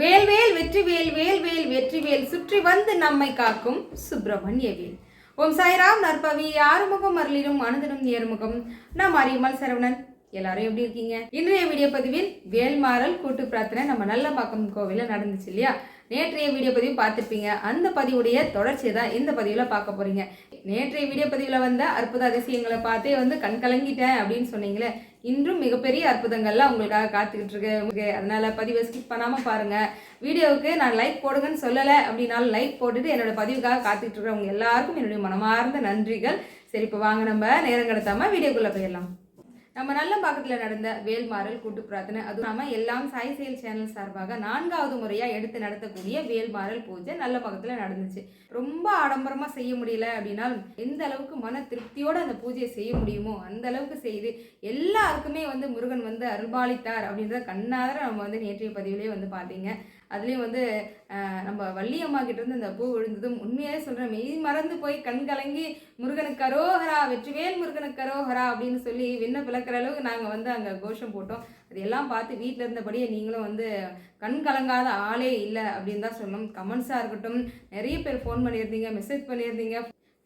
வேல்வேல் வெற்றிவேல் வேல்வேல் வெற்றிவேல் சுற்றி வந்து நம்மை காக்கும் சுப்பிரமணிய வேல் ஓம் சாய்ராம் நற்பவி ஆறுமுகம் அருளிடும் அனுதினம் நேர்முகம். நாம் அரியமல் சரவணன். எல்லாரும் எப்படி இருக்கீங்க? இன்றைய வீடியோ பதிவில் வேல்மாறல் கூட்டு பிரார்த்தனை நம்ம நல்லபாக்கம் கோவிலில் நடந்துச்சு இல்லையா? நேற்றைய வீடியோ பதிவு பார்த்துருப்பீங்க. அந்த பதிவுடைய தொடர்ச்சியை தான் இந்த பதிவில் பார்க்க போறீங்க. நேற்றைய வீடியோ பதிவில் வந்த அற்புத அதிசயங்களை பார்த்தே வந்து கண் கலங்கிட்டேன் அப்படின்னு சொன்னீங்களே. இன்றும் மிகப்பெரிய அற்புதங்கள்லாம் உங்களுக்காக காத்துக்கிட்டு இருக்கு. உங்களுக்கு அதனால பதிவை ஸ்கிப் பண்ணாம பாருங்க. வீடியோவுக்கு நான் லைக் போடுங்கன்னு சொல்லலை. அப்படின்னாலும் லைக் போட்டுட்டு என்னோட பதிவுக்காக காத்துக்கிட்டு இருக்கிறவங்க எல்லாருக்கும் என்னுடைய மனமார்ந்த நன்றிகள். சரி இப்போ வாங்க நம்ம நேரம் கடத்தாம வீடியோக்குள்ளே போயிடலாம். நம்ம நல்ல பக்கத்தில் நடந்த வேல்மாறல் கூட்டு பிரார்த்தனை அதுவும் இல்லாமல் எல்லாம் சாய் செயல் சேனல் சார்பாக நான்காவது முறையாக எடுத்து நடத்தக்கூடிய வேல்மாறல் பூஜை நல்ல பக்கத்தில் நடந்துச்சு. ரொம்ப ஆடம்பரமாக செய்ய முடியல அப்படின்னாலும் எந்த அளவுக்கு மன திருப்தியோடு அந்த பூஜையை செய்ய முடியுமோ அந்த அளவுக்கு செய்து எல்லாருக்குமே வந்து முருகன் வந்து அருள்பாலித்தார் அப்படின்றத கண்ணார நம்ம வந்து நேற்றைய பதிவிலே வந்து பார்த்தீங்க. அதுலேயும் வந்து நம்ம வள்ளியம்மா கிட்டேருந்து அந்த பூ விழுந்ததும் உண்மையாவே சொல்கிறேன் மெய் மறந்து போய் கண் கலங்கி முருகனுக்கு அரோஹரா வெற்றிவேல் முருகனுக்கு அரோஹரா அப்படின்னு சொல்லி விண்ண பிளக்கிற அளவுக்கு நாங்கள் வந்து அங்கே கோஷம் போட்டோம். அதையெல்லாம் பார்த்து வீட்டில் இருந்தபடியே நீங்களும் வந்து கண் கலங்காத ஆளே இல்லை அப்படின்னு தான் சொல்லணும் கமெண்ட்ஸாக இருக்கட்டும் நிறைய பேர் ஃபோன் பண்ணியிருந்தீங்க மெசேஜ் பண்ணியிருந்தீங்க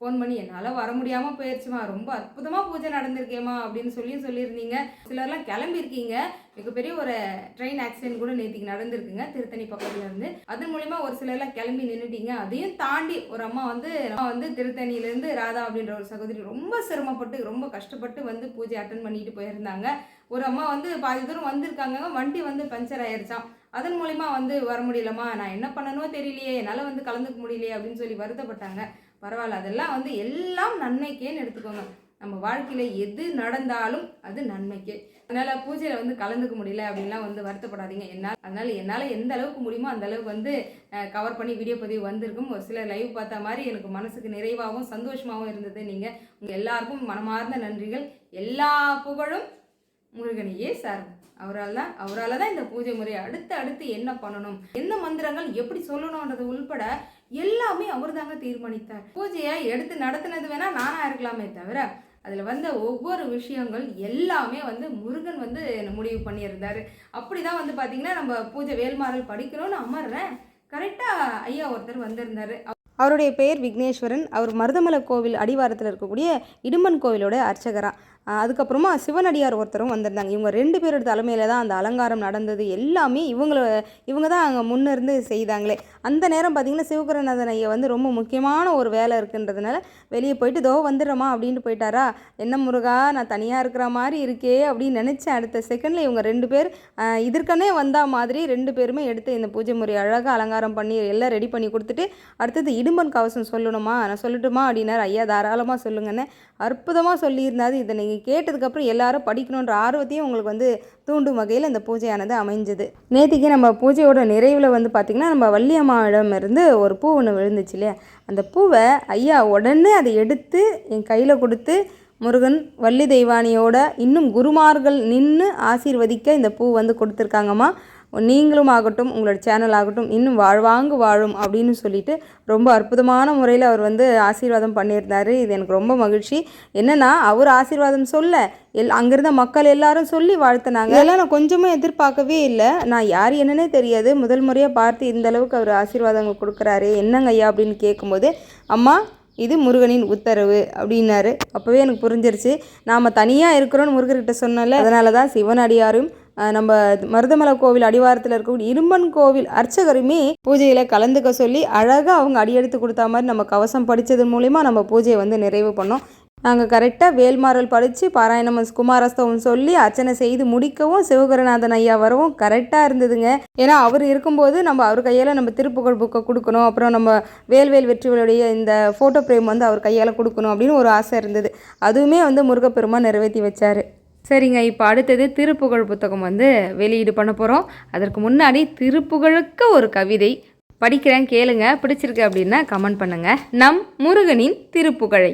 ஃபோன் பண்ணி என்னால் வர முடியாமல் போயிடுச்சுமா ரொம்ப அற்புதமாக பூஜை நடந்திருக்கேம்மா அப்படின்னு சொல்லி சொல்லியிருந்தீங்க. சிலர்லாம் கிளம்பியிருக்கீங்க. மிகப்பெரிய ஒரு ட்ரெயின் ஆக்சிடென்ட் கூட நேற்றுக்கு நடந்திருக்குங்க திருத்தணி பக்கத்துலேருந்து அதன் மூலிமா ஒரு சிலர்லாம் கிளம்பி நின்றுட்டீங்க அதையும் தாண்டி ஒரு அம்மா வந்து அம்மா வந்து திருத்தணியிலேருந்து ராதா அப்படின்ற ஒரு சகோதரி ரொம்ப சிரமப்பட்டு ரொம்ப கஷ்டப்பட்டு வந்து பூஜை அட்டன் பண்ணிட்டு போயிருந்தாங்க. ஒரு அம்மா வந்து பாதி தூரம் வந்திருக்காங்க வண்டி வந்து பஞ்சர் ஆயிருச்சாம். அதன் மூலிமா வந்து வர முடியலம்மா நான் என்ன பண்ணனோ தெரியலையே என்னால் வந்து கலந்துக்க முடியலையே அப்படின்னு சொல்லி வருத்தப்பட்டாங்க. பரவாயில்ல. அதெல்லாம் வந்து எல்லாம் நன்மைக்கேன்னு எடுத்துக்கோங்க. நம்ம வாழ்க்கையில் எது நடந்தாலும் அது நன்மைக்கே. அதனால் பூஜையில் வந்து கலந்துக்க முடியல அப்படின்லாம் வந்து வருத்தப்படாதீங்க. என்னால் அதனால் என்னால் எந்த அளவுக்கு முடியுமோ அந்த அளவுக்கு வந்து கவர் பண்ணி வீடியோ பதிவு வந்திருக்கும். ஒரு சில லைவ் பார்த்த மாதிரி எனக்கு மனசுக்கு நிறைவாகவும் சந்தோஷமாகவும் இருந்தது. நீங்கள் உங்கள் எல்லாருக்கும் மனமார்ந்த நன்றிகள். எல்லா புகழும் முருகனையே சார் அவரால் தான் அவரால் தான் இந்த பூஜை முறையை அடுத்து அடுத்து என்ன பண்ணணும்? எந்த மந்திரங்கள் எப்படி சொல்லணுன்றது உள்பட எல்லாமே அவர் தாங்க தீர்மானித்தார். பூஜையை எடுத்து நடத்தினது வேணா நானா இருக்கலாமே தவிர அதில் வந்த ஒவ்வொரு விஷயங்கள் எல்லாமே வந்து முருகன் வந்து முடிவு பண்ணியிருந்தார். அப்படி தான் வந்து பார்த்தீங்கன்னா நம்ம பூஜை வேல்மாறல் படிக்கணும்னு அமர்றேன். கரெக்டாக ஐயா ஒருத்தர் வந்திருந்தார். அவருடைய பெயர் விக்னேஸ்வரன். அவர் மருதமலை கோவில் அடிவாரத்தில் இருக்கக்கூடிய இடும்பன் கோவிலோட அர்ச்சகரா. அதுக்கப்புறமா சிவனடியார் ஒருத்தரும் வந்திருந்தாங்க. இவங்க ரெண்டு பேரோட தலைமையில் தான் அந்த அலங்காரம் நடந்தது. எல்லாமே இவங்கள இவங்க தான் அங்கே முன்னிருந்து செய்தாங்களே. அந்த நேரம் பார்த்திங்கன்னா சிவகரநாதன் ஐயா வந்து ரொம்ப முக்கியமான ஒரு வேலை இருக்குன்றதுனால வெளியே போயிட்டு தோ வந்துடுறோமா அப்படின்ட்டு போயிட்டாரா. என்ன முருகா நான் தனியாக இருக்கிற மாதிரி இருக்கே அப்படின்னு நினச்சேன் அடுத்த செகண்டில் இவங்க ரெண்டு பேர் இதற்கனே வந்தால் மாதிரி ரெண்டு பேருமே எடுத்து இந்த பூஜை முறை அழகாக அலங்காரம் பண்ணி எல்லாம் ரெடி பண்ணி கொடுத்துட்டு அடுத்தது இடும்பன் கவசம் சொல்லணுமா? நான் சொல்லட்டுமா? அப்படின்னாரு. ஐயா தாராளமாக சொல்லுங்கன்னு அற்புதமாக சொல்லியிருந்தாரு. இதை நீங்கள் கேட்டதுக்கப்புறம் எல்லாரும் படிக்கணுன்ற ஆர்வத்தையும் உங்களுக்கு வந்து தூண்டும் வகையில் இந்த பூஜையானது அமைஞ்சது. நேற்றுக்கு நம்ம பூஜையோட நிறைவில் வந்து பார்த்திங்கன்னா நம்ம வள்ளியம்மாவிடம் இருந்து ஒரு பூ ஒன்று விழுந்துச்சு இல்லையா? அந்த பூவை ஐயா உடனே அதை எடுத்து என் கையில் கொடுத்து முருகன் வள்ளி தெய்வானியோட இன்னும் குருமார்கள் நின்று ஆசீர்வதிக்க இந்த பூ வந்து கொடுத்துருக்காங்கம்மா. நீங்களும் ஆகட்டும் உங்களோட சேனல் ஆகட்டும் இன்னும் வாழ்வாங்கு வாழும் அப்படின்னு சொல்லிட்டு ரொம்ப அற்புதமான முறையில் அவர் வந்து ஆசீர்வாதம் பண்ணியிருந்தாரு. இது எனக்கு ரொம்ப மகிழ்ச்சி. என்னன்னா அவர் ஆசீர்வாதம் சொல்ல எல் அங்கிருந்த மக்கள் எல்லாரும் சொல்லி வாழ்த்துனாங்க. இதெல்லாம் நான் கொஞ்சமும் எதிர்பார்க்கவே இல்லை. நான் யார் என்னன்னே தெரியாது. முதல் முறையாக பார்த்து இந்த அளவுக்கு அவர் ஆசீர்வாதங்கள் கொடுக்குறாரு. என்னங்க ஐயா அப்படின்னு கேட்கும்போது அம்மா இது முருகனின் உத்தரவு அப்படின்னாரு. அப்போவே எனக்கு புரிஞ்சிருச்சு. நாம் தனியாக இருக்கிறோன்னு முருகர்கிட்ட சொன்னல அதனால தான் சிவனடியாரும் நம்ம மருதமலை கோவில் அடிவாரத்தில் இருக்கக்கூடிய இரும்பன் கோவில் அர்ச்சகருமே பூஜையில் கலந்துக்க சொல்லி அழகாக அவங்க அடியெடுத்து கொடுத்தா மாதிரி நம்ம கவசம் படித்தது மூலிமா நம்ம பூஜையை வந்து நிறைவு பண்ணோம். நாங்கள் கரெக்டாக வேல்மாறல் படித்து பாராயணம் குமாரஸ்தவம் சொல்லி அர்ச்சனை செய்து முடிக்கவும் சிவகுருநாதன் ஐயா வரவும் கரெக்டாக இருந்ததுங்க. ஏன்னா அவர் இருக்கும்போது நம்ம அவர் கையால் நம்ம திருப்புகழ் புக்கை கொடுக்கணும். அப்புறம் நம்ம வேல்வேல் வெற்றிகளுடைய இந்த ஃபோட்டோ ஃப்ரேம் வந்து அவர் கையால் கொடுக்கணும் அப்படின்னு ஒரு ஆசை இருந்தது. அதுவுமே வந்து முருகப்பெருமா நிறைவேற்றி வச்சார். சரிங்க இப்போ அடுத்தது திருப்புகழ் புத்தகம் வந்து வெளியீடு பண்ண போகிறோம் அதற்கு முன்னாடி திருப்புகழுக்கு ஒரு கவிதை படிக்கிறேன் கேளுங்க பிடிச்சிருக்கு அப்படின்னா கமெண்ட் பண்ணுங்க. நம் முருகனின் திருப்புகழை.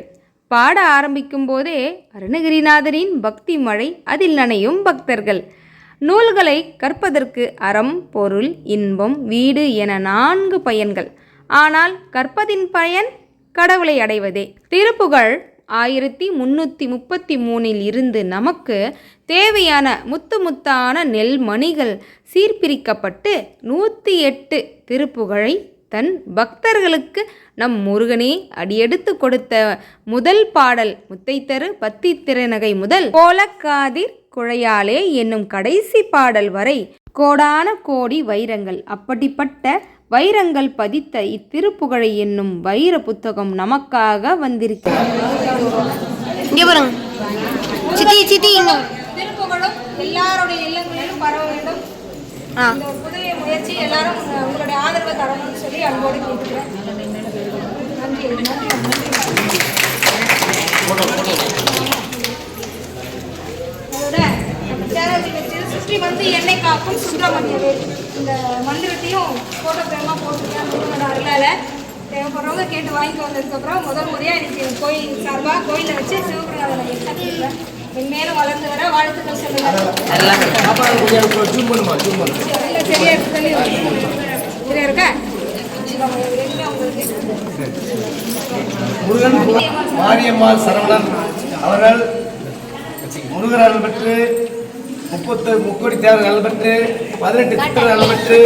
பாட ஆரம்பிக்கும் போதே அருணகிரிநாதரின் பக்தி மழை அதில் நனையும் பக்தர்கள். நூல்களை கற்பதற்கு அறம் பொருள் இன்பம் வீடு என நான்கு பயன்கள். ஆனால் கற்பதின் பயன் கடவுளை அடைவதே. திருப்புகழ் ஆயிரத்தி முந்நூற்றி முப்பத்தி மூணில் இருந்து நமக்கு தேவையான முத்து முத்தான நெல்மணிகள் சீர்பிரிக்கப்பட்டு நூற்றி எட்டு திருப்புகழை தன் பக்தர்களுக்கு நம் முருகனே அடியெடுத்து கொடுத்த முதல் பாடல் முத்தைத்தரு பத்தி திருநகை முதல் கோலக்காதிர் குழையாலே என்னும் கடைசி பாடல் வரை கோடான கோடி வைரங்கள். அப்படிப்பட்ட வைரங்கள் பதித்த இத்திருப்புகழை என்னும் வைர புத்தகம் நமக்காக வந்திருக்கிறது. இங்கே பாருங்க. சித்தி சித்தி இன்னும் திருப்புகழும் எல்லாருடைய இல்லங்களிலும் பரவ வேண்டும். ஆ. இந்த ஒரு புதிய முயற்சி எல்லாரும் உங்களுடைய ஆதரவை தரணும்னு சொல்லி அன்போடு கேட்டுக்கிறேன். நன்றி நன்றி. வந்து எண்ணெய் காக்கும் சுப்பிரமணியவே இந்த மந்திரத்தையும் ஃபோட்டோ ஃப்ரேமாக போட்டுருக்கேன் முருகனோட அருளால தேவைப்படுறவங்க கேட்டு வாங்கிட்டு வந்ததுக்கப்புறம் முதல் முறையாக இன்னைக்கு கோயில் சார்பாக கோயிலில் வச்சு சிவகுருநாதனை ஏற்காட்டிருக்கேன் மேலும் வளர்ந்து வர வாழ்த்துக்கள் சொல்லுங்கள். சரியா இருக்கு, சரியா இருக்கா? முருகன் மாரியம்மாள் சரவணன் அவர்கள் முருகர் பெற்று முப்பத்து முக்கோடி தேவர் அருள் பெற்று பதினெட்டு அருள் பெற்று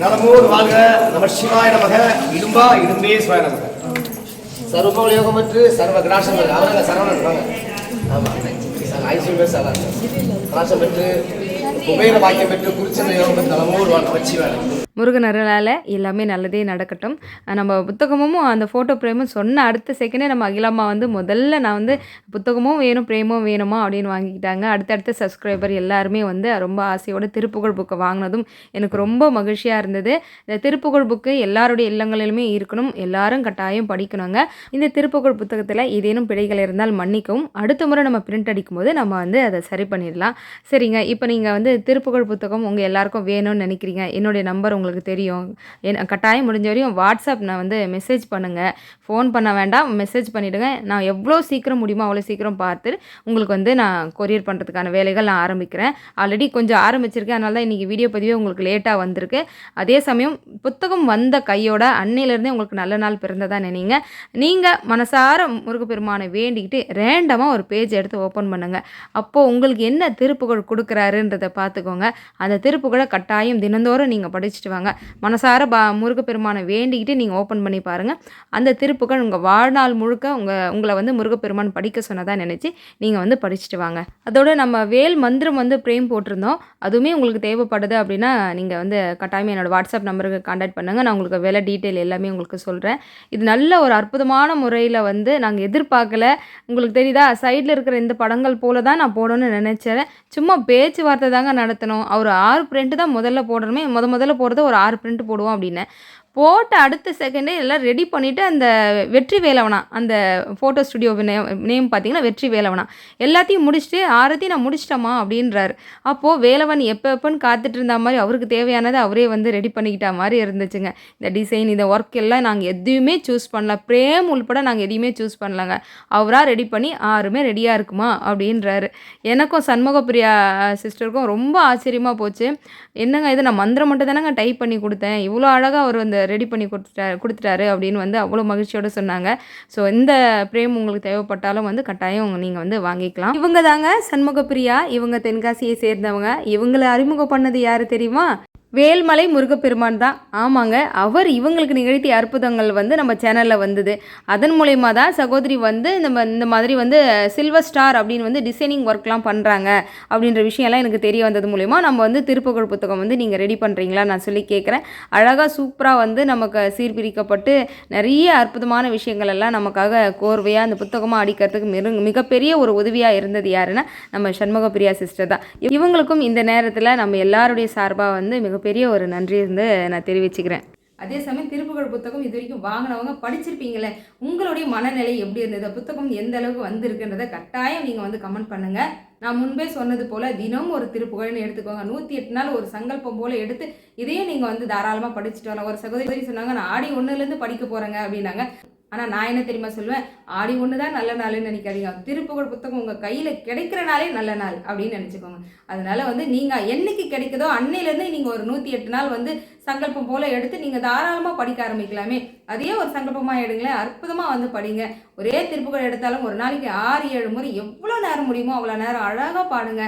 நலமோடு வாழ்க நம சிவாய நமக. இடும்பா இடும்பே சிவாய நமக. சர்வபோல யோகம் பெற்று சர்வ கிராசம் அவர்கள் சரவணன் வாங்க ஆமாம் ஐஸ்வர்யம் பேர் சார். கிராசம் பெற்று குபேர பாக்கியம் பெற்று குறிச்சந்த யோகம் பெற்று நலமோடு வாழ்க நம சிவாய நமக. முருகன் அருளால் எல்லாமே நல்லதே நடக்கட்டும். நம்ம புத்தகமும் அந்த ஃபோட்டோ பிரேமும் சொன்ன அடுத்த செகண்டே நம்ம அகிலாம்மா வந்து முதல்ல நான் வந்து புத்தகமும் வேணும் பிரேமும் வேணுமா அப்படின்னு வாங்கிக்கிட்டாங்க. அடுத்தடுத்த சப்ஸ்கிரைபர் எல்லாருமே வந்து ரொம்ப ஆசையோட திருப்புகழ் புக்கை வாங்கினதும் எனக்கு ரொம்ப மகிழ்ச்சியாக இருந்தது. இந்த திருப்புகழ் புக்கு எல்லாருடைய இல்லங்களிலுமே இருக்கணும் எல்லாரும் கட்டாயம் படிக்கணுங்க. இந்த திருப்புகழ் புத்தகத்தில் ஏதேனும் பிழைகள் இருந்தால் மன்னிக்கவும். அடுத்த முறை நம்ம பிரிண்ட் அடிக்கும்போது நம்ம வந்து அதை சரி பண்ணிடலாம். சரிங்க இப்போ நீங்கள் வந்து திருப்புகழ் புத்தகம் உங்கள் எல்லாருக்கும் வேணும்னு நினைக்கிறீங்க. என்னுடைய நம்பர் உங்களுக்கு தெரியும். என் கட்டாயம் முடிஞ்ச வரையும் வாட்ஸ்அப் நான் வந்து மெசேஜ் பண்ணுங்கள் ஃபோன் பண்ண வேண்டாம் மெசேஜ் பண்ணிவிடுங்க நான் எவ்வளோ சீக்கிரம் முடியுமோ அவ்வளோ சீக்கிரம் பார்த்து உங்களுக்கு வந்து நான் கொரியர் பண்ணுறதுக்கான வேலைகள் நான் ஆரம்பிக்கிறேன். ஆல்ரெடி கொஞ்சம் ஆரம்பிச்சிருக்கேன். அதனால தான் இன்றைக்கி வீடியோ பதிவே உங்களுக்கு லேட்டாக வந்திருக்கு. அதே சமயம் புத்தகம் வந்த கையோட அன்னையிலேருந்தே உங்களுக்கு நல்ல நாள் பிறந்ததா நினைங்க. நீங்கள் மனசார முருகப்பெருமானை வேண்டிக்கிட்டு ரேண்டமாக ஒரு பேஜ் எடுத்து ஓப்பன் பண்ணுங்கள் அப்போது உங்களுக்கு என்ன திருப்புகள் கொடுக்குறாருன்றதை பார்த்துக்கோங்க. அந்த திருப்புகளை கட்டாயம் தினந்தோறும் நீங்கள் படிச்சுட்டு வாங்க மனசார பா முருகப்பெருமானை வேண்டிக்கிட்டு நீங்கள் ஓப்பன் பண்ணி பாருங்கள் அந்த திருப்புகள் உங்கள் வாழ்நாள் முழுக்க உங்கள் உங்களை வந்து முருகப்பெருமான் படிக்க சொன்னதாக நினச்சி நீங்கள் வந்து படிச்சுட்டு வாங்க. அதோட நம்ம வேல் மந்திரம் வந்து பிரேம் போட்டிருந்தோம். அதுவுமே உங்களுக்கு தேவைப்படுது அப்படின்னா நீங்கள் வந்து கட்டாயம் என்னோடய வாட்ஸ்அப் நம்பருக்கு காண்டாக்ட் பண்ணுங்கள் நான் உங்களுக்கு விலை டீட்டெயில் எல்லாமே உங்களுக்கு சொல்கிறேன் இது நல்ல ஒரு அற்புதமான முறையில் வந்து நாங்கள் எதிர்பார்க்கல. உங்களுக்கு தெரியுதா? சைடில் இருக்கிற இந்த படங்கள் போல தான் நான் போடணும்னு நினச்சேன். சும்மா பேச்சுவார்த்தை தாங்க நடத்தணும். அவர் ஆறு பிரிண்ட் தான் முதல்ல போடணுமே. முத முதல்ல போடுறது ஒரு ஆறு பிரிண்ட் போடுவோம் அப்படின்னு போட்ட அடுத்த செகண்டே எல்லாம் ரெடி பண்ணிவிட்டு அந்த வெற்றி வேலவனா அந்த ஃபோட்டோ ஸ்டுடியோ நேம் நேம் பார்த்தீங்கன்னா வெற்றி வேலவனா. எல்லாத்தையும் முடிச்சுட்டு ஆரத்தையும் நான் முடிச்சிட்டேம்மா அப்படின்றாரு. அப்போது வேலவன் எப்போ எப்போன்னு காத்துட்டு இருந்த மாதிரி அவருக்கு தேவையானதை அவரே வந்து ரெடி பண்ணிக்கிட்ட மாதிரி இருந்துச்சுங்க. இந்த டிசைன் இந்த ஒர்க் எல்லாம் நாங்கள் எதுவுமே சூஸ் பண்ணல. பிரேம் உள்பட நாங்கள் எதையுமே சூஸ் பண்ணலங்க. அவராக ரெடி பண்ணி ஆறுமே ரெடியாக இருக்குமா? அப்படின்றாரு. எனக்கும் சண்முகப்பிரியா சிஸ்டருக்கும் ரொம்ப ஆச்சரியமாக போச்சு. என்னங்க இது? நான் மந்திரம் மட்டும் தானேங்க டைப் பண்ணி கொடுத்தேன். இவ்வளோ அழகாக அவர் அந்த ரெடி பண்ணி கொடுத்துட்டா கொடுத்துட்டாரு அப்படின்னு வந்து அவ்வளோ மகிழ்ச்சியோடு சொன்னாங்க. ஸோ இந்த பிரேம் உங்களுக்கு தேவைப்பட்டாலும் வந்து கட்டாயம் நீங்கள் வந்து வாங்கிக்கலாம். இவங்க தாங்க சண்முகப்பிரியா. இவங்க தென்காசியை சேர்ந்தவங்க. இவங்களை அறிமுகம் பண்ணது யார் தெரியுமா? வேல்மலை முருகப்பெருமான் தான். ஆமாங்க அவர் இவங்களுக்கு நிகழ்த்திய அற்புதங்கள் வந்து நம்ம சேனலில் வந்தது. அதன் மூலயமா தான் சகோதரி வந்து நம்ம இந்த மாதிரி வந்து சில்வர் ஸ்டார் அப்படின்னு வந்து டிசைனிங் ஒர்க்லாம் பண்ணுறாங்க அப்படின்ற விஷயம்லாம் எனக்கு தெரிய வந்தது மூலயமா நம்ம வந்து திருப்புகழ் புத்தகம் வந்து நீங்கள் ரெடி பண்ணுறீங்களா நான் சொல்லி கேட்குறேன் அழகாக சூப்பராக வந்து நமக்கு சீர்பிரிக்கப்பட்டு நிறைய அற்புதமான விஷயங்கள் எல்லாம் நமக்காக கோர்வையாக அந்த புத்தகமாக அடிக்கிறதுக்கு மிக மிகப்பெரிய ஒரு உதவியாக இருந்தது யாருன்னா நம்ம சண்முகப்பிரியா சிஸ்டர் தான். இவங்களுக்கும் இந்த நேரத்தில் நம்ம எல்லாருடைய சார்பாக வந்து மிக மிகப்பெரிய ஒரு நன்றி வந்து நான் தெரிவிச்சுக்கிறேன். அதே சமயம் திருப்புகழ் புத்தகம் இது வரைக்கும் வாங்கினவங்க படிச்சிருப்பீங்களே உங்களுடைய மனநிலை எப்படி இருந்தது? புத்தகம் எந்த அளவுக்கு வந்திருக்குன்றதை கட்டாயம் நீங்கள் வந்து கமெண்ட் பண்ணுங்க. நான் முன்பே சொன்னது போல் தினமும் ஒரு திருப்புகழ்னு எடுத்துக்கோங்க. நூற்றி எட்டு நாள் ஒரு சங்கல்பம் போல் எடுத்து இதையும் நீங்கள் வந்து தாராளமாக படிச்சுட்டு வரலாம். ஒரு சகோதரி சொன்னாங்க நான் ஆடி ஒன்றுலேருந்து படிக்க போகிறேங்க அப்படின்னாங்க. ஆனால் நான் என்ன தெரியுமா சொல்லுவேன்? ஆடி ஒன்று தான் நல்ல நாள்னு நினைக்காதீங்க. திருப்புகழ் புத்தகம் உங்கள் கையில் கிடைக்கிற நாளே நல்ல நாள் அப்படின்னு நினச்சிக்கோங்க. அதனால் வந்து நீங்கள் என்னைக்கு கிடைக்குதோ அன்னையிலேருந்து நீங்கள் ஒரு நூற்றி எட்டு நாள் வந்து சங்கல்பம் போல் எடுத்து நீங்கள் தாராளமாக படிக்க ஆரம்பிக்கலாமே. அதே ஒரு சங்கல்பமாக எடுங்களேன். அற்புதமாக வந்து படிங்க. ஒரே திருப்புகள் எடுத்தாலும் ஒரு நாளைக்கு ஆறு ஏழு முறை எவ்வளோ நேரம் முடியுமோ அவ்வளோ நேரம் அழகாக பாடுங்க.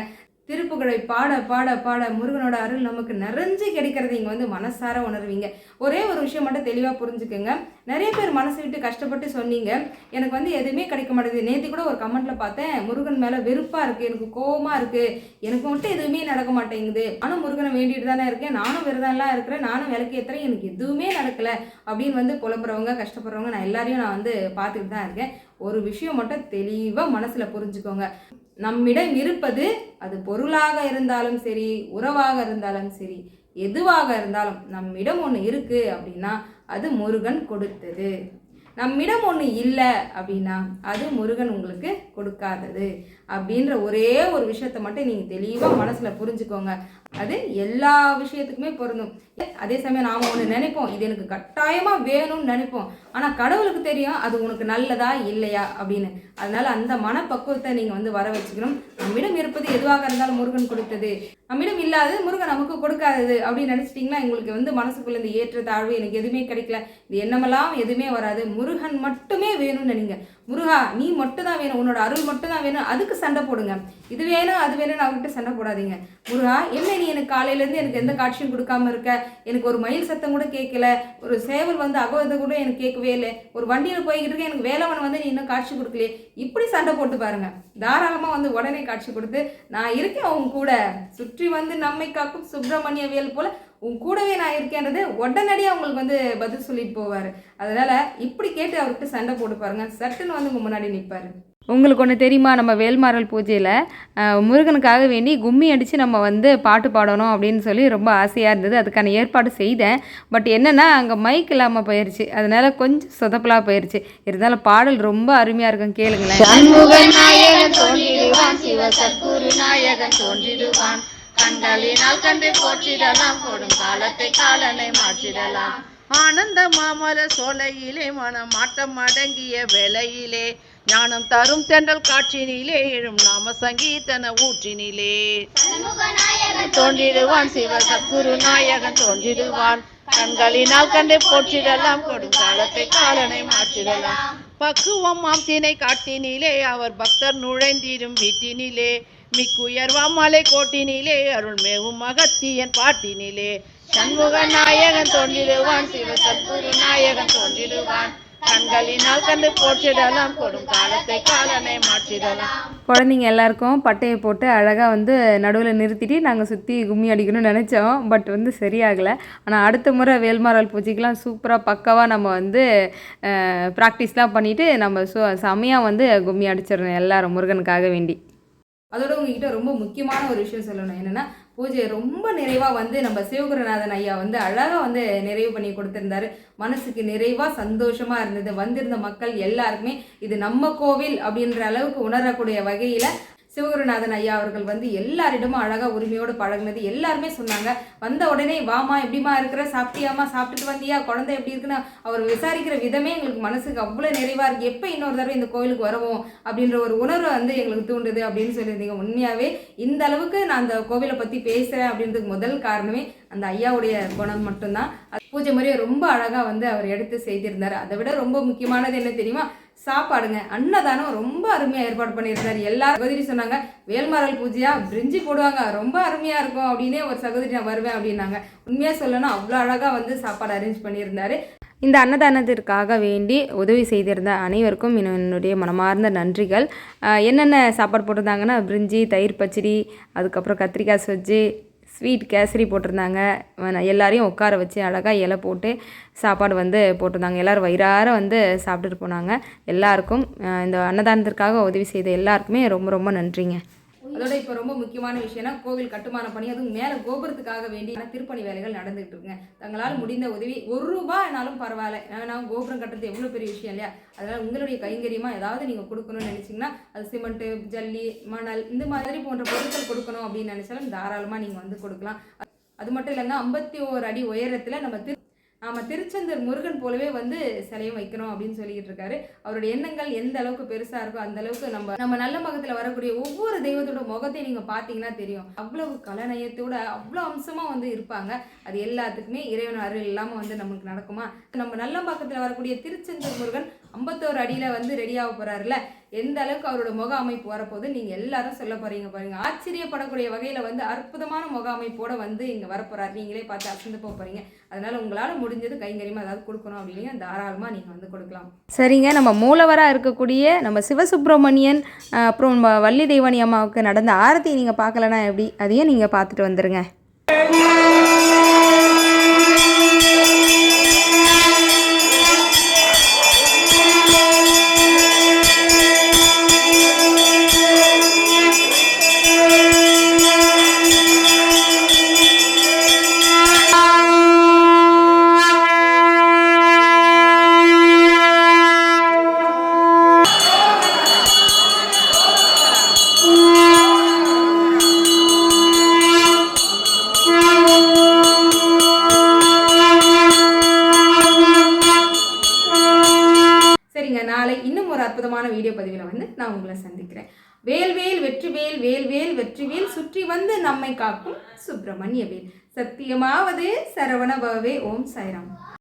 திருப்புகழை பாட பாட பாட முருகனோட அருள் நமக்கு நிறைஞ்சு கிடைக்கிறத இங்கே வந்து மனசார உணர்வீங்க. ஒரே ஒரு விஷயம் மட்டும் தெளிவாக புரிஞ்சுக்கோங்க. நிறைய பேர் மனசு விட்டு கஷ்டப்பட்டு சொன்னீங்க. எனக்கு வந்து எதுவுமே கிடைக்க மாட்டேங்குது. நேற்று கூட ஒரு கமெண்ட்டில் பார்த்தேன் முருகன் மேலே வெறுப்பாக இருக்குது எனக்கு கோபமாக இருக்குது எனக்கு மட்டும் எதுவுமே நடக்க மாட்டேங்குது. ஆனால் முருகனை வேண்டிட்டு தானே இருக்கேன். நானும் விரதம்லாம் இருக்கிறேன். நானும் விளக்கு ஏற்றுறேன் எனக்கு எதுவுமே நடக்கலை அப்படின்னு வந்து புலப்படுறவங்க கஷ்டப்படுறவங்க நான் எல்லாரையும் நான் வந்து பார்த்துட்டு தான் இருக்கேன். ஒரு விஷயம் மட்டும் தெளிவாக மனசில் புரிஞ்சுக்கோங்க. நம்மிடம் இருப்பது அது பொருளாக இருந்தாலும் சரி உறவாக இருந்தாலும் சரி எதுவாக இருந்தாலும் நம்மிடம் ஒன்று இருக்குது அப்படின்னா அது முருகன் கொடுத்தது. நம்மிடம் ஒன்று இல்லை அப்படின்னா அது முருகன் உங்களுக்கு கொடுக்காதது. அப்படின்ற ஒரே ஒரு விஷயத்த மட்டும் நீங்கள் தெளிவாக மனசில் புரிஞ்சுக்கோங்க. அது எல்லா விஷயத்துக்குமே பொருந்தும். அதே சமயம் நாம் ஒன்று நினைப்போம். இது எனக்கு கட்டாயமாக வேணும்னு நினைப்போம். ஆனால் கடவுளுக்கு தெரியும் அது உனக்கு நல்லதா இல்லையா அப்படின்னு. அதனால அந்த மனப்பக்குவத்தை நீங்கள் வந்து வர வச்சுக்கணும். நம்மிடம் இருப்பது எதுவாக இருந்தாலும் முருகன் கொடுத்தது. நம்மிடம் இல்லாதது முருகன் நமக்கு கொடுக்காதது அப்படின்னு நினச்சிட்டிங்கன்னா உங்களுக்கு வந்து மனசுக்குள்ளே இந்த ஏற்ற தாழ்வு எனக்கு எதுவுமே கிடைக்கல. இது என்னமெல்லாம் எதுவுமே வராது. முருகன் மட்டுமே வேணும்னு நினைங்க. முருகா நீ மட்டும் தான் வேணும். உன்னோட அருள் மட்டும் தான் வேணும். அதுக்கு சண்டை போடுங்க. இது வேணும் அது வேணும்னு அவர்கிட்ட சண்டை போடாதீங்க. முருகா என்ன நீ எனக்கு காலையிலேருந்து எனக்கு எந்த காட்சியும் கொடுக்காம இருக்க எனக்கு ஒரு மயில் சத்தம் கூட கேட்கல ஒரு சேவல் வந்து அகவதை கூட எனக்கு கேட்கவே இல்லை ஒரு வண்டியில் போய்கிட்டு இருக்க எனக்கு வேலவன் வந்து நீ இன்னும் காட்சி கொடுக்கலையே இப்படி சண்டை போட்டு பாருங்க. தாராளமாக வந்து உடனே காட்சி கொடுத்து நான் இருக்கேன் உன் கூட சுற்றி வந்து நம்மை காக்கும் சுப்பிரமணிய வேல் போல உன் கூடவே நான் இருக்கேன்றது உடனடியாக அவங்களுக்கு வந்து பதில் சொல்லிட்டு போவார். அதனால் இப்படி கேட்டு அவர்கிட்ட சண்டை போட்டு பாருங்க சட்டுன்னு வந்து உங்கள் முன்னாடி நிற்பாரு உங்களுக்கு ஒன்று தெரியுமா? நம்ம வேல்மாரல் பூஜையில் முருகனுக்காக வேண்டி கும்மி அடித்து நம்ம வந்து பாட்டு பாடணும் அப்படின்னு சொல்லி ரொம்ப ஆசையாக இருந்தது. அதுக்கான ஏற்பாடு செய்தேன். பட் என்னென்னா அங்கே மைக் இல்லாமல் போயிடுச்சு அதனால கொஞ்சம் சொதப்பலாக போயிடுச்சு இருந்தாலும் பாடல் ரொம்ப அருமையாக இருக்கும். கேளுங்களேன். கண்டலினால் கண்டு போற்றிடலாம். போடும் காலத்தை காலனை மாற்றிடலாம். ஆனந்த மாமல சோலையிலே மனம் மாட்டம் அடங்கிய வேலையிலே ஞானம் தரும் தென்றல் காற்றினிலே எழும் நாம சங்கீதன ஊற்றினிலே. தோன்றிடுவான் சிவ சத்குரு நாயகன் தோன்றிடுவான். கண்களினால் கண்டு போற்றிடலாம் கொடுங்காலத்தை காலனை மாற்றிடலாம். பக்குவம் மாம் தினை காட்டினிலே அவர் பக்தர் நுழைந்திடும் வீட்டினிலே. மிக்குயர்வாம் மலை கோட்டினிலே அருள் மேவும் மகத்தியன் பாட்டினிலே. சண்முக நாயகன் தோன்றிடுவான் சிவ சத்குரு நாயகன் தோன்றிடுவான். கண்களினால் கண்டு போற்றிடலாம் கொடும் காலத்தை காலனை மாற்றிடலாம். குழந்தைங்க எல்லாருக்கும் பட்டையை போட்டு அழகாக வந்து நடுவில் நிறுத்திட்டு நாங்கள் சுற்றி கும்மி அடிக்கணும்னு நினச்சோம். பட் வந்து சரியாகலை. ஆனால் அடுத்த முறை வேல்மாரல் பூஜைக்கெலாம் சூப்பராக பக்காவாக நம்ம வந்து ப்ராக்டிஸ்லாம் பண்ணிவிட்டு நம்ம சு செமையாக வந்து கும்மி அடிச்சிடணும் எல்லாரும் முருகனுக்காக வேண்டி. அதோட உங்ககிட்ட ரொம்ப முக்கியமான ஒரு விஷயம் சொல்லணும். என்னென்னா பூஜையை ரொம்ப நிறைவாக வந்து நம்ம சிவகுருநாதன் ஐயா வந்து அழகாக வந்து நிறைவு பண்ணி கொடுத்துருந்தாரு. மனசுக்கு நிறைவாக சந்தோஷமாக இருந்தது. வந்திருந்த மக்கள் எல்லாருக்குமே இது நம்ம கோவில் அப்படின்ற அளவுக்கு உணரக்கூடிய வகையில் சிவகுருநாதன் ஐயா அவர்கள் வந்து எல்லாரிடமும் அழகாக உரிமையோடு பழகுனது. எல்லாருமே சொன்னாங்க வந்த உடனே வாமா எப்படிமா இருக்கிற? சாப்பிட்டியாமா சாப்பிட்டுட்டு வந்தியா? குழந்தை எப்படி இருக்குன்னு? அவர் விசாரிக்கிற விதமே எங்களுக்கு மனசுக்கு அவ்வளோ நிறைவாக இருக்குது எப்போ இன்னொரு தடவை இந்த கோயிலுக்கு வருவோம்? அப்படின்ற ஒரு உணர்வு வந்து எங்களுக்கு தூண்டுது அப்படின்னு சொல்லியிருந்தீங்க. உண்மையாகவே இந்த அளவுக்கு நான் அந்த கோவிலை பற்றி பேசுகிறேன் அப்படின்றதுக்கு முதல் காரணமே அந்த ஐயாவுடைய குணம் மட்டும்தான். பூஜை முறையை ரொம்ப அழகாக வந்து அவர் எடுத்து செய்திருந்தார். அதை விட ரொம்ப முக்கியமானது என்ன தெரியுமா? சாப்பாடுங்க. அன்னதானம் ரொம்ப அருமையாக ஏற்பாடு பண்ணியிருந்தார். எல்லா சகோதரி சொன்னாங்க வேல்மாரல் பூஜையாக பிரிஞ்சு போடுவாங்க. ரொம்ப அருமையாக இருக்கும். அப்படின்னே ஒரு சகோதரி நான் வருவேன். அப்படின்னாங்க. உண்மையாக சொல்லணும் அவ்வளோ அழகாக வந்து சாப்பாடு அரேஞ்ச் பண்ணியிருந்தாரு. இந்த அன்னதானத்திற்காக வேண்டி உதவி செய்திருந்த அனைவருக்கும் என்னுடைய மனமார்ந்த நன்றிகள். என்னென்ன சாப்பாடு போட்டிருந்தாங்கன்னா பிரிஞ்சி தயிர் பச்சடி அதுக்கப்புறம் கத்திரிக்காய் சொஜ்ஜி ஸ்வீட் கேசரி போட்டிருந்தாங்க. எல்லாரையும் உட்கார வச்சு அழகாக இலை போட்டு சாப்பாடு வந்து போட்டிருந்தாங்க. எல்லோரும் வயிறார வந்து சாப்பிட்டுட்டு போனாங்க. எல்லாருக்கும் இந்த அன்னதானத்திற்காக உதவி செய்த எல்லாருக்குமே ரொம்ப ரொம்ப நன்றிங்க. அதோட இப்போ ரொம்ப முக்கியமான விஷயம்னா கோவில் கட்டுமான பணி அதுவும் மேலே கோபுரத்துக்காக வேண்டிய திருப்பணி வேலைகள் நடந்துகிட்டு இருக்குங்க. தங்களால் முடிந்த உதவி ஒரு ரூபாய்னாலும் பரவாயில்ல. ஏன்னா கோபுரம் கட்டுறது எவ்வளோ பெரிய விஷயம் இல்லையா? அதனால் உங்களுடைய கைங்கரியமாக ஏதாவது நீங்கள் கொடுக்கணும்னு நினச்சிங்கன்னா அது சிமெண்ட்டு ஜல்லி மணல் இந்த மாதிரி போன்ற பொருட்கள் கொடுக்கணும் அப்படின்னு நினச்சாலும் தாராளமாக நீங்கள் வந்து கொடுக்கலாம். அது மட்டும் இல்லைங்க ஐம்பத்தி ஓரு அடி உயரத்தில் நம்ம திரு ஆமாம் திருச்செந்தூர் முருகன் போலவே வந்து சிலையும் வைக்கணும் அப்படின்னு சொல்லிட்டு இருக்காரு. அவருடைய எண்ணங்கள் எந்த அளவுக்கு பெருசாக இருக்கோ அந்த அளவுக்கு நம்ம நம்ம நல்ல மகத்தில் வரக்கூடிய ஒவ்வொரு தெய்வத்தோட முகத்தையும் நீங்கள் பார்த்தீங்கன்னா தெரியும். அவ்வளவு கலநயத்தோட அவ்வளோ அம்சமாக வந்து இருப்பாங்க. அது எல்லாத்துக்குமே இறைவன் அருள் இல்லாமல் வந்து நமக்கு நடக்குமா? நம்ம நல்ல பக்கத்தில் வரக்கூடிய திருச்செந்தூர் முருகன் ஐம்பத்தோரு அடியில் வந்து ரெடியாக போகிறாருல எந்த அளவுக்கு அவரோட முக அமைப்பு வரப்போகுது நீங்கள் எல்லாரும் சொல்ல போகிறீங்க பாருங்கள் ஆச்சரியப்படக்கூடிய வகையில் வந்து அற்புதமான முக அமைப்போட வந்து இங்கே வரப்போகிறார் நீங்களே பார்த்து அசந்து போக போகிறீங்க அதனால் உங்களால் முடிஞ்சது கைங்கரியமாக ஏதாவது கொடுக்கணும் அப்படின்னு தாராளமாக நீங்கள் வந்து கொடுக்கலாம். சரிங்க நம்ம மூலவராக இருக்கக்கூடிய நம்ம சிவசுப்பிரமணியன் அப்புறம் நம்ம வள்ளி தெய்வானி அம்மாவுக்கு நடந்த ஆரத்தி நீங்கள் பார்க்கலனா எப்படி? அதையும் நீங்கள் பார்த்துட்டு வந்துடுங்க வந்து நம்மை காக்கும் சுப்பிரமணிய வேல் சத்தியமாவது சரவணபவே ஓம் சாய்ராம்.